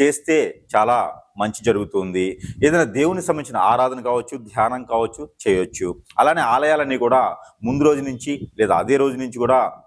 చేస్తే చాలా మంచి జరుగుతుంది. ఏదైనా దేవునికి సంబంధించిన ఆరాధన కావచ్చు ధ్యానం కావచ్చు చేయొచ్చు. అలానే ఆలయాలన్నీ కూడా ముందు రోజు నుంచి లేదా అదే రోజు నుంచి కూడా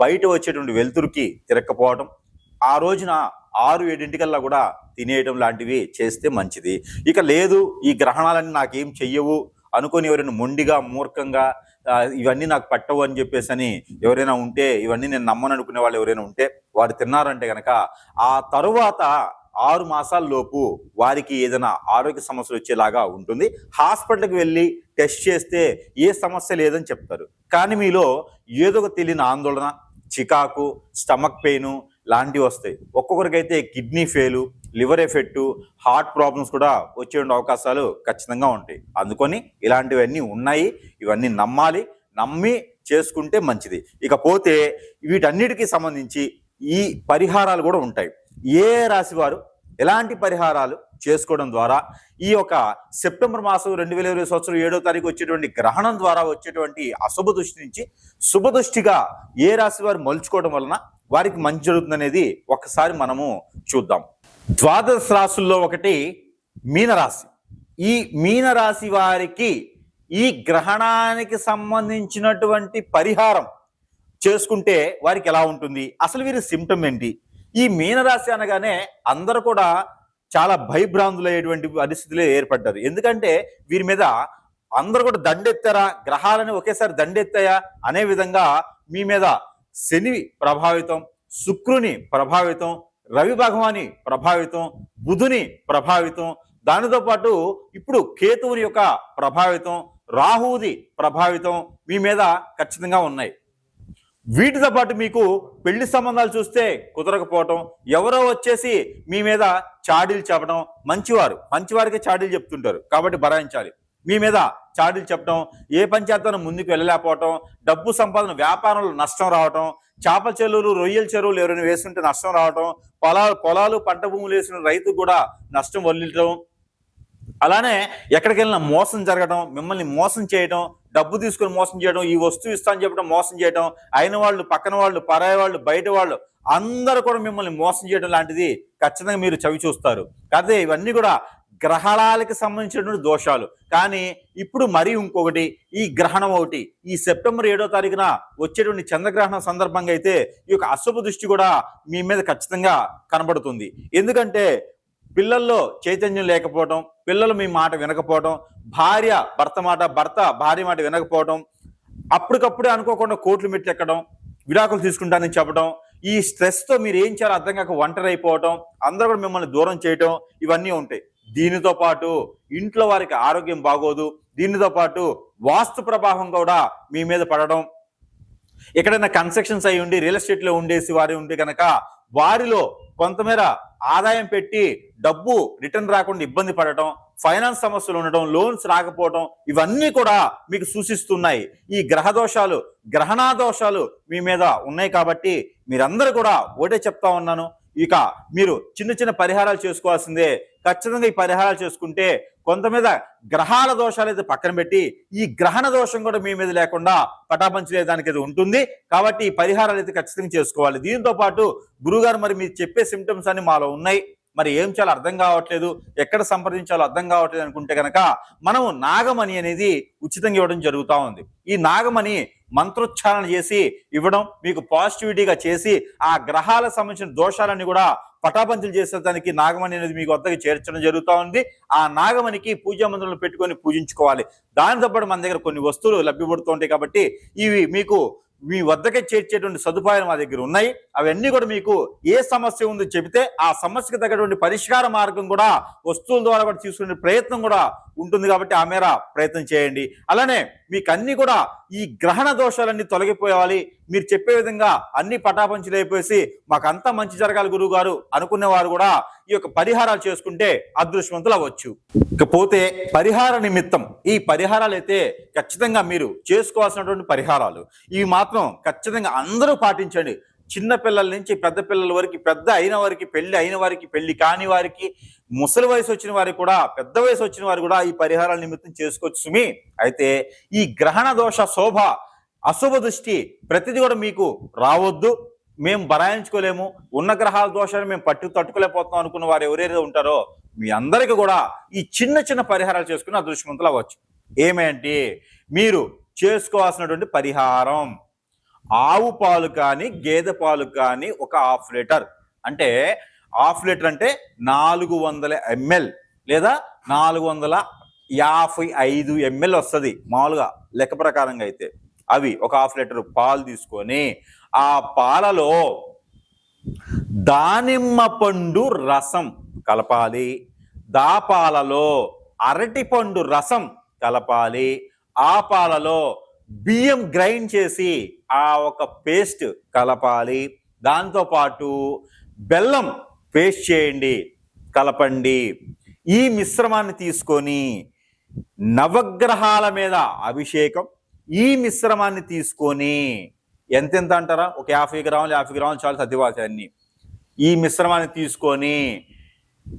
బయట వచ్చేటువంటి వెలుతురుకి తిరక్కపోవడం ఆ రోజున ఆరు ఏడింటికల్లా కూడా తినేయడం లాంటివి చేస్తే మంచిది. ఇక లేదు ఈ గ్రహణాలన్నీ నాకేం చెయ్యవు అనుకొని ఎవరైనా మొండిగా మూర్ఖంగా ఇవన్నీ నాకు పట్టవు అని చెప్పేసి అని ఎవరైనా ఉంటే ఇవన్నీ నేను నమ్మను అనుకునే వాళ్ళు ఎవరైనా ఉంటే వారు తిన్నారంటే కనుక ఆ తరువాత ఆరు మాసాల లోపు వారికి ఏదైనా ఆరోగ్య సమస్యలు వచ్చేలాగా ఉంటుంది. హాస్పిటల్కి వెళ్ళి టెస్ట్ చేస్తే ఏ సమస్య లేదని చెప్తారు. కానీ మీలో ఏదో ఒక తెలియని ఆందోళన చికాకు స్టమక్ పెయిన్ లాంటివి వస్తాయి. ఒక్కొక్కరికైతే kidney fail liver effect heart problems కూడా వచ్చే అవకాశాలు ఖచ్చితంగా ఉంటాయి. అందుకొని ఇలాంటివన్నీ ఉన్నాయి. ఇవన్నీ నమ్మాలి. నమ్మి చేసుకుంటే మంచిది. ఇకపోతే వీటన్నిటికీ సంబంధించి ఈ పరిహారాలు కూడా ఉంటాయి. ఏ రాశి వారు ఎలాంటి పరిహారాలు చేసుకోవడం ద్వారా ఈ యొక్క సెప్టెంబర్ మాసం రెండు వేల ఇరవై సంవత్సరం ఏడో తారీఖు వచ్చేటువంటి గ్రహణం ద్వారా వచ్చేటువంటి అశుభ దృష్టి నుంచి శుభదృష్టిగా ఏ రాశి వారు మలుచుకోవడం వలన వారికి మంచి జరుగుతుందనేది ఒకసారి మనము చూద్దాం. ద్వాదశ రాశుల్లో ఒకటి మీనరాశి. ఈ మీనరాశి వారికి ఈ గ్రహణానికి సంబంధించినటువంటి పరిహారం చేసుకుంటే వారికి ఎలా ఉంటుంది? అసలు వీరి సిమ్టమ్ ఏంటి? ఈ మీనరాశి అనగానే అందరూ కూడా చాలా భయభ్రాంతులయ్యేటువంటి పరిస్థితులే ఏర్పడ్డారు. ఎందుకంటే వీరి మీద అందరు కూడా దండెత్తారా? గ్రహాలని ఒకేసారి దండెత్తాయా? అనే విధంగా మీ మీద శని ప్రభావితం శుక్రుని ప్రభావితం రవి భగవాని ప్రభావితం బుధుని ప్రభావితం దానితో పాటు ఇప్పుడు కేతువుని యొక్క ప్రభావితం రాహువుది ప్రభావితం మీ మీద ఖచ్చితంగా ఉన్నాయి. వీటితో పాటు మీకు పెళ్ళి సంబంధాలు చూస్తే కుదరకపోవటం ఎవరో వచ్చేసి మీ మీద చాడీలు చెప్పడం మంచివారు. మంచివారికి చాడీలు చెప్తుంటారు. కాబట్టి భరాయించాలి. మీ మీద చాడీలు చెప్పడం ఏ పంచాయతీను ముందుకు వెళ్ళలేకపోవటం డబ్బు సంపాదన వ్యాపారంలో నష్టం రావటం చేపల చెరువులు రొయ్యల చెరువులు ఎవరైనా వేసుకుంటే నష్టం రావటం పొలాలు పొలాలు పంట భూములు వేసిన రైతు కూడా నష్టం వదిలించడం అలానే ఎక్కడికి వెళ్ళినా మోసం జరగడం మిమ్మల్ని మోసం చేయడం డబ్బు తీసుకొని మోసం చేయడం ఈ వస్తువు ఇస్తా అని చెప్పడం మోసం చేయడం అయిన వాళ్ళు పక్కన వాళ్ళు పరాయి వాళ్ళు బయట వాళ్ళు అందరూ కూడా మిమ్మల్ని మోసం చేయడం లాంటిది ఖచ్చితంగా మీరు చవి చూస్తారు. అదే ఇవన్నీ కూడా గ్రహణాలకు సంబంధించినటువంటి దోషాలు. కానీ ఇప్పుడు మరి ఇంకొకటి ఈ గ్రహణం ఒకటి. ఈ సెప్టెంబర్ ఏడో తారీఖున వచ్చేటువంటి చంద్రగ్రహణం సందర్భంగా అయితే ఈ యొక్క అశుభ దృష్టి కూడా మీ మీద ఖచ్చితంగా కనబడుతుంది. ఎందుకంటే పిల్లల్లో చైతన్యం లేకపోవడం పిల్లలు మీ మాట వినకపోవడం భార్య భర్త మాట భర్త భార్య మాట వినకపోవడం అప్పటికప్పుడే అనుకోకుండా కోట్లు మెట్లు ఎక్కడం విడాకులు తీసుకుంటానని చెప్పడం ఈ స్ట్రెస్తో మీరు ఏం చేయాలో అర్థం కాక ఒంటరి అయిపోవటం అందరూ కూడా మిమ్మల్ని దూరం చేయటం ఇవన్నీ ఉంటాయి. దీనితో పాటు ఇంట్లో వారికి ఆరోగ్యం బాగోదు దీనితో పాటు వాస్తు ప్రభావం కూడా మీ మీద పడడం ఎక్కడైనా కన్స్ట్రక్షన్స్ అయి ఉండి రియల్ ఎస్టేట్లో ఉండేసి వారి ఉంటే కనుక వారిలో కొంతమేర ఆదాయం పెట్టి డబ్బు రిటర్న్ రాకుండా ఇబ్బంది పడటం ఫైనాన్స్ సమస్యలు ఉండటం లోన్స్ రాకపోవటం ఇవన్నీ కూడా మీకు సూచిస్తున్నాయి. ఈ గ్రహ దోషాలు గ్రహణా దోషాలు మీ మీద ఉన్నాయి కాబట్టి మీరందరూ కూడా ఒకటే చెప్తా ఉన్నాను. ఇక మీరు చిన్న చిన్న పరిహారాలు చేసుకోవాల్సిందే. ఖచ్చితంగా ఈ పరిహారాలు చేసుకుంటే కొంత మీద గ్రహాల దోషాలు అయితే పక్కన పెట్టి ఈ గ్రహణ దోషం కూడా మీ మీద లేకుండా పటాపంచలేదానికి అది ఉంటుంది. కాబట్టి ఈ పరిహారాలు అయితే ఖచ్చితంగా చేసుకోవాలి. దీంతో పాటు గురుగారు మరి మీరు చెప్పే సిమ్టమ్స్ అన్ని మాలో ఉన్నాయి. మరి ఏం చేయాలో అర్థం కావట్లేదు. ఎక్కడ సంప్రదించాలో అర్థం కావట్లేదు అనుకుంటే కనుక మనము నాగమణి అనేది ఉచితంగా ఇవ్వడం జరుగుతూ ఉంది. ఈ నాగమణి మంత్రోచ్చారణ చేసి ఇవ్వడం మీకు పాజిటివిటీగా చేసి ఆ గ్రహాలకు సంబంధించిన దోషాలన్నీ కూడా పటాపంచలు చేసేదానికి నాగమణి అనేది మీకు వద్దకు చేర్చడం జరుగుతూ ఉంది. ఆ నాగమణికి పూజా మందిరంలో పెట్టుకొని పూజించుకోవాలి. దానితో పాటు మన దగ్గర కొన్ని వస్తువులు లభ్యపడుతూ ఉంటాయి కాబట్టి ఇవి మీకు మీ వద్దకే చేర్చేటువంటి సదుపాయాలు మా దగ్గర ఉన్నాయి. అవన్నీ కూడా మీకు ఏ సమస్య ఉందో చెబితే ఆ సమస్యకు తగ్గటువంటి పరిష్కార మార్గం కూడా వస్తువుల ద్వారా కూడా తీసుకునే ప్రయత్నం కూడా ఉంటుంది కాబట్టి ఆ మేర ప్రయత్నం చేయండి. అలానే మీకు అన్ని కూడా ఈ గ్రహణ దోషాలన్నీ తొలగిపోవాలి. మీరు చెప్పే విధంగా అన్ని పటాపంచులు మాకంతా మాకు అంతా మంచి జరగాలి గురువు గారు అనుకునే వారు కూడా ఈ యొక్క పరిహారాలు చేసుకుంటే అదృష్టవంతులు అవ్వచ్చు. ఇకపోతే పరిహార నిమిత్తం ఈ పరిహారాలు అయితే ఖచ్చితంగా మీరు చేసుకోవాల్సినటువంటి పరిహారాలు. ఇవి మాత్రం ఖచ్చితంగా అందరూ పాటించండి. చిన్న పిల్లల నుంచి పెద్ద పిల్లల వరకు పెద్ద అయిన వారికి పెళ్ళి అయిన వారికి పెళ్ళి కాని వారికి ముసలి వయసు వచ్చిన వారికి కూడా పెద్ద వయసు వచ్చిన వారు కూడా ఈ పరిహారాల నిమిత్తం చేసుకోవచ్చు సుమి. అయితే ఈ గ్రహణ దోష శోభ అశుభ దృష్టి ప్రతిదీ కూడా మీకు రావద్దు. మేము బరాయించుకోలేము. ఉన్న గ్రహాల దోషాన్ని మేము పట్టు తట్టుకోలేకపోతున్నాం అనుకున్న వారు ఎవరైతే ఉంటారో మీ అందరికీ కూడా ఈ చిన్న చిన్న పరిహారాలు చేసుకుని అదృష్టవంతులు అవ్వచ్చు. ఏమేంటి మీరు చేసుకోవాల్సినటువంటి పరిహారం. ఆవు పాలు కానీ గేదె పాలు కానీ ఒక హాఫ్ లీటర్. అంటే హాఫ్ లీటర్ అంటే నాలుగు వందల ఎంఎల్ లేదా నాలుగు వందల యాభై ఐదు ఎంఎల్ వస్తుంది మామూలుగా లెక్క ప్రకారంగా అయితే. అవి ఒక హాఫ్ లీటర్ పాలు తీసుకొని ఆ పాలలో దానిమ్మ పండు రసం కలపాలి. దా పాలలో రసం కలపాలి. ఆ పాలలో బియ్యం గ్రైండ్ చేసి ఆ ఒక పేస్ట్ కలపాలి. దాంతో పాటు బెల్లం పేస్ట్ చేయండి కలపండి. ఈ మిశ్రమాన్ని తీసుకొని నవగ్రహాల మీద అభిషేకం ఈ మిశ్రమాన్ని తీసుకొని ఎంతెంత అంటారా? ఒక యాభై గ్రాములు యాభై గ్రాములు చాలు సర్దివాల్సి ఈ మిశ్రమాన్ని తీసుకొని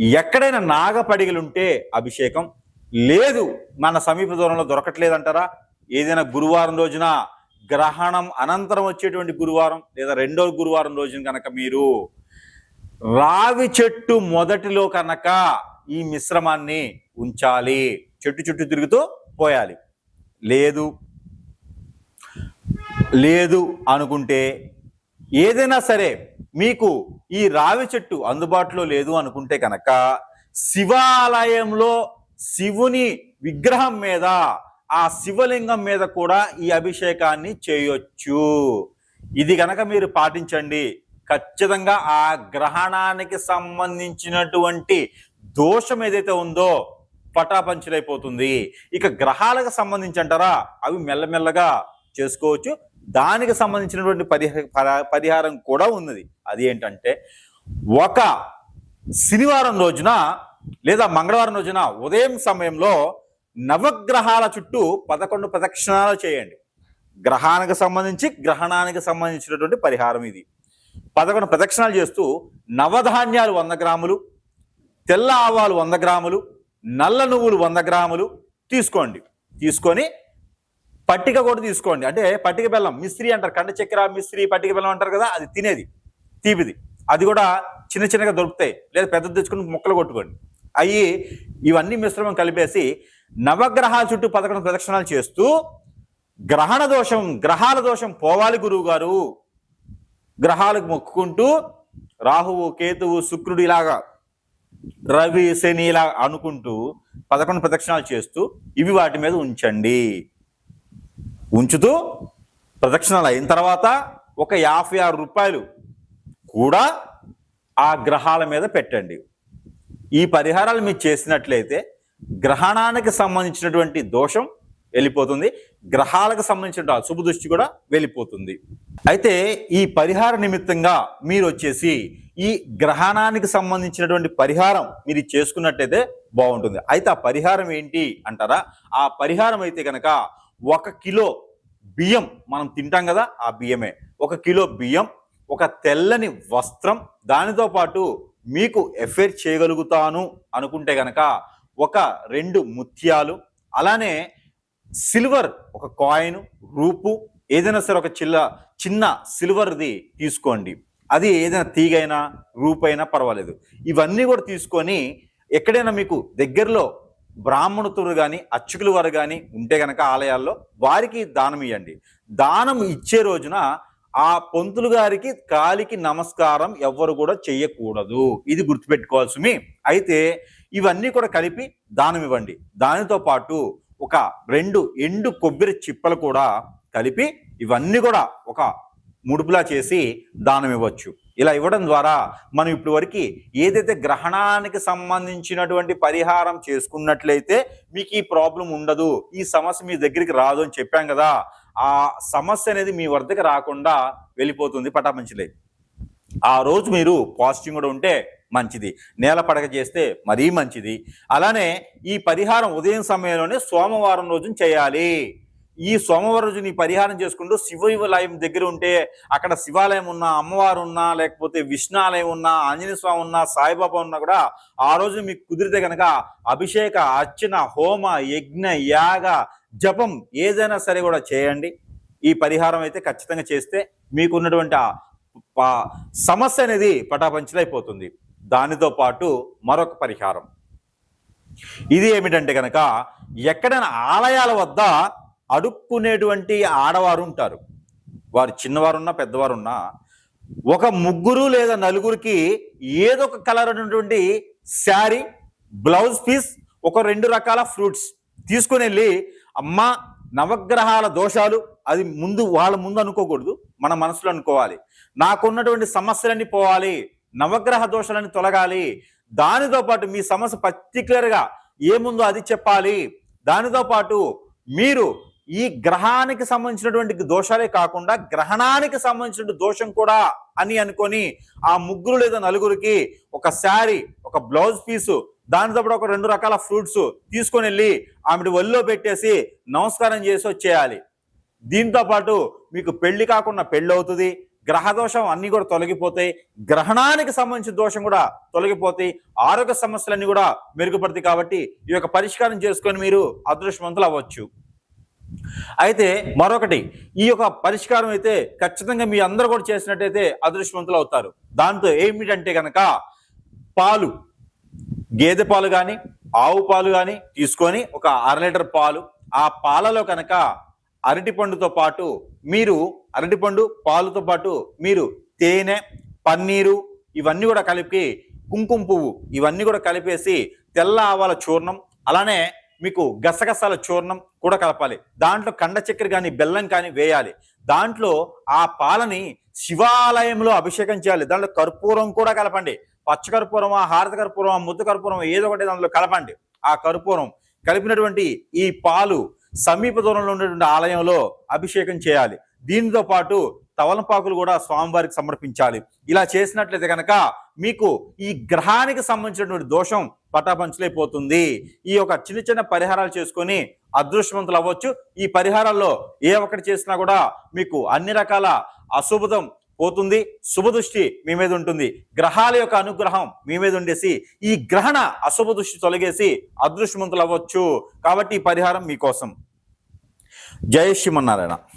ఎక్కడైనా నాగపడిగలుంటే అభిషేకం లేదు. మన సమీప దూరంలో దొరకట్లేదంటారా? ఏదైనా గురువారం రోజున గ్రహణం అనంతరం వచ్చేటువంటి గురువారం లేదా రెండో గురువారం రోజున కనుక మీరు రావి చెట్టు మొదటిలో కనుక ఈ మిశ్రమాన్ని ఉంచాలి. చెట్టు చుట్టూ తిరుగుతూ పోయాలి. లేదు. లేదు అనుకుంటే ఏదైనా సరే మీకు ఈ రావి చెట్టు అందుబాటులో లేదు అనుకుంటే కనుక శివాలయంలో శివుని విగ్రహం మీద ఆ శివలింగం మీద కూడా ఈ అభిషేకాన్ని చేయొచ్చు. ఇది కనుక మీరు పాటించండి ఖచ్చితంగా ఆ గ్రహణానికి సంబంధించినటువంటి దోషం ఏదైతే ఉందో పటాపంచులైపోతుంది. ఇక గ్రహాలకు సంబంధించి అంటారా? అవి మెల్లమెల్లగా చేసుకోవచ్చు. దానికి సంబంధించినటువంటి పరిహార పరిహారం కూడా ఉన్నది. అది ఏంటంటే ఒక శనివారం రోజున లేదా మంగళవారం రోజున ఉదయం సమయంలో నవగ్రహాల చుట్టూ పదకొండు ప్రదక్షిణాలు చేయండి. గ్రహానికి సంబంధించి గ్రహణానికి సంబంధించినటువంటి పరిహారం ఇది. పదకొండు ప్రదక్షిణాలు చేస్తూ నవధాన్యాలు వంద గ్రాములు తెల్ల ఆవాలు వంద గ్రాములు నల్ల నువ్వులు వంద గ్రాములు తీసుకోండి. తీసుకొని పట్టిక కూడా తీసుకోండి. అంటే పట్టిక బెల్లం మిస్త్రీ అంటారు. కండ చక్కెర మిస్త్రీ పట్టిక బెల్లం అంటారు కదా అది తినేది తీపిది. అది కూడా చిన్న చిన్నగా దొరుకుతాయి. లేదా పెద్ద తెచ్చుకుని ముక్కలు కొట్టుకోండి. అవి ఇవన్నీ మిశ్రమం కలిపేసి నవగ్రహాల చుట్టూ పదకొండు ప్రదక్షిణాలు చేస్తూ గ్రహణ దోషం గ్రహాల దోషం పోవాలి గురువు గారు గ్రహాలకు మొక్కుకుంటూ రాహువు కేతువు శుక్రుడు ఇలాగా రవి శని ఇలా అనుకుంటూ పదకొండు ప్రదక్షిణాలు చేస్తూ ఇవి వాటి మీద ఉంచండి. ఉంచుతూ ప్రదక్షిణలు అయిన తర్వాత ఒక యాభై ఆరు రూపాయలు కూడా ఆ గ్రహాల మీద పెట్టండి. ఈ పరిహారాలు మీరు చేసినట్లయితే గ్రహణానికి సంబంధించినటువంటి దోషం వెళ్ళిపోతుంది. గ్రహాలకు సంబంధించిన అశుభ దృష్టి కూడా వెళ్ళిపోతుంది. అయితే ఈ పరిహార నిమిత్తంగా మీరు వచ్చేసి ఈ గ్రహణానికి సంబంధించినటువంటి పరిహారం మీరు చేసుకున్నట్టయితే బాగుంటుంది. అయితే ఆ పరిహారం ఏంటి అంటారా? ఆ పరిహారం అయితే కనుక ఒక కిలో బియ్యం మనం తింటాం కదా ఆ బియ్యమే. ఒక కిలో బియ్యం ఒక తెల్లని వస్త్రం దానితో పాటు మీకు ఎఫేర్ చేయగలుగుతాను అనుకుంటే గనక ఒక రెండు ముత్యాలు అలానే సిల్వర్ ఒక కాయిన్ రూపు ఏదైనా సరే ఒక చిల్ల చిన్న సిల్వర్ది తీసుకోండి. అది ఏదైనా తీగైనా రూపైనా పర్వాలేదు. ఇవన్నీ కూడా తీసుకొని ఎక్కడైనా మీకు దగ్గరలో బ్రాహ్మణుతులు కానీ అర్చకుల వారు కానీ ఉంటే గనక ఆలయాల్లో వారికి దానం ఇవ్వండి దానం ఇచ్చే రోజున ఆ పొంతులు గారికి కాలికి నమస్కారం ఎవ్వరు కూడా చెయ్యకూడదు. ఇది గుర్తుపెట్టుకోవాల్సి మీ అయితే ఇవన్నీ కూడా కలిపి దానం ఇవ్వండి. దానితో పాటు ఒక రెండు ఎండు కొబ్బరి చిప్పలు కూడా కలిపి ఇవన్నీ కూడా ఒక ముడుపులా చేసి దానం ఇవ్వచ్చు. ఇలా ఇవ్వడం ద్వారా మనం ఇప్పటి వరకు ఏదైతే గ్రహణానికి సంబంధించినటువంటి పరిహారం చేసుకున్నట్లయితే మీకు ఈ ప్రాబ్లం ఉండదు ఈ సమస్య మీ దగ్గరికి రాదు అని చెప్పాం కదా ఆ సమస్య అనేది మీ వద్దకు రాకుండా వెళ్ళిపోతుంది పటాపంచలే. ఆ రోజు మీరు పాజిటివ్ కూడా ఉంటే మంచిది నేల పడక చేస్తే మరీ మంచిది. అలానే ఈ పరిహారం ఉదయం సమయంలోనే సోమవారం రోజున చేయాలి. ఈ సోమవారం రోజున పరిహారం చేసుకుంటూ శివాలయం దగ్గర ఉంటే అక్కడ శివాలయం ఉన్నా అమ్మవారు ఉన్నా లేకపోతే విష్ణు ఆలయం ఉన్నా ఆంజనేయ స్వామి ఉన్నా సాయిబాబా ఉన్నా కూడా ఆ రోజు మీకు కుదిరితే కనుక అభిషేక అర్చన హోమ యజ్ఞ యాగ జపం ఏదైనా సరే కూడా చేయండి. ఈ పరిహారం అయితే ఖచ్చితంగా చేస్తే మీకున్నటువంటి ఆ సమస్య అనేది పటాపంచలైపోతుంది. దానితో పాటు మరొక పరిహారం. ఇది ఏమిటంటే కనుక ఎక్కడైనా ఆలయాల వద్ద అడుక్కునేటువంటి ఆడవారు ఉంటారు. వారు చిన్నవారున్నా పెద్దవారున్నా ఒక ముగ్గురు లేదా నలుగురికి ఏదో ఒక కలర్ ఉన్నటువంటి శారీ బ్లౌజ్ పీస్ ఒక రెండు రకాల ఫ్రూట్స్ తీసుకుని వెళ్ళి అమ్మ నవగ్రహాల దోషాలు అది ముందు వాళ్ళ ముందు అనుకోకూడదు మన మనసులో అనుకోవాలి. నాకున్నటువంటి సమస్యలన్నీ పోవాలి నవగ్రహ దోషాలన్నీ తొలగాలి దానితో పాటు మీ సమస్య పర్టికులర్గా ఏముందో అది చెప్పాలి దానితో పాటు మీరు ఈ గ్రహానికి సంబంధించినటువంటి దోషాలే కాకుండా గ్రహణానికి సంబంధించిన దోషం కూడా అని అనుకొని ఆ ముగ్గురు లేదా నలుగురికి ఒక శారీ ఒక బ్లౌజ్ పీసు దానితో ఒక రెండు రకాల ఫ్రూట్స్ తీసుకొని వెళ్ళి ఆమె ఒళ్ళో పెట్టేసి నమస్కారం చేసి వచ్చేయాలి. దీంతో పాటు మీకు పెళ్ళి కాకుండా పెళ్ళి అవుతుంది గ్రహ దోషం కూడా తొలగిపోతాయి గ్రహణానికి సంబంధించిన దోషం కూడా తొలగిపోతాయి ఆరోగ్య సమస్యలన్నీ కూడా మెరుగుపడతాయి కాబట్టి ఈ యొక్క పరిష్కారం చేసుకొని మీరు అదృష్టవంతులు అవ్వచ్చు. అయితే మరొకటి ఈ యొక్క పరిష్కారం అయితే ఖచ్చితంగా మీ అందరూ కూడా చేసినట్టయితే అదృష్టవంతులు అవుతారు. దాంతో ఏమిటంటే కనుక పాలు గేదె పాలు కానీ ఆవు పాలు కానీ తీసుకొని ఒక అర లీటర్ పాలు ఆ పాలలో కనుక అరటిపండుతో పాటు మీరు అరటిపండు పాలుతో పాటు మీరు తేనె పన్నీరు ఇవన్నీ కూడా కలిపి కుంకుమ పువ్వు ఇవన్నీ కూడా కలిపేసి తెల్ల ఆవాల చూర్ణం అలానే మీకు గసగసాల చూర్ణం కూడా కలపాలి. దాంట్లో కండ చక్కెర కానీ బెల్లం కానీ వేయాలి. దాంట్లో ఆ పాలని శివాలయంలో అభిషేకం చేయాలి. దాంట్లో కర్పూరం కూడా కలపండి. పచ్చకర్పూరమా హారత కర్పూరం ముద్దు కర్పూరం ఏదో ఒకటి దాంట్లో కలపండి. ఆ కర్పూరం కలిపినటువంటి ఈ పాలు సమీప దూరంలో ఉన్నటువంటి ఆలయంలో అభిషేకం చేయాలి. దీనితో పాటు తవలపాకులు కూడా స్వామివారికి సమర్పించాలి. ఇలా చేసినట్లయితే కనుక మీకు ఈ గ్రహానికి సంబంధించినటువంటి దోషం పటాపంచలైపోతుంది. ఈ యొక్క చిన్న చిన్న పరిహారాలు చేసుకొని అదృష్టవంతులు అవ్వచ్చు. ఈ పరిహారాల్లో ఏ ఒక్కటి చేసినా కూడా మీకు అన్ని రకాల అశుభతం పోతుంది. శుభదృష్టి మీ మీద ఉంటుంది. గ్రహాల యొక్క అనుగ్రహం మీ మీద ఉండేసి ఈ గ్రహణ అశుభ దృష్టి తొలగేసి అదృష్టవంతులు అవ్వచ్చు. కాబట్టి ఈ పరిహారం మీకోసం. జయ శ్రీమన్నారాయణ.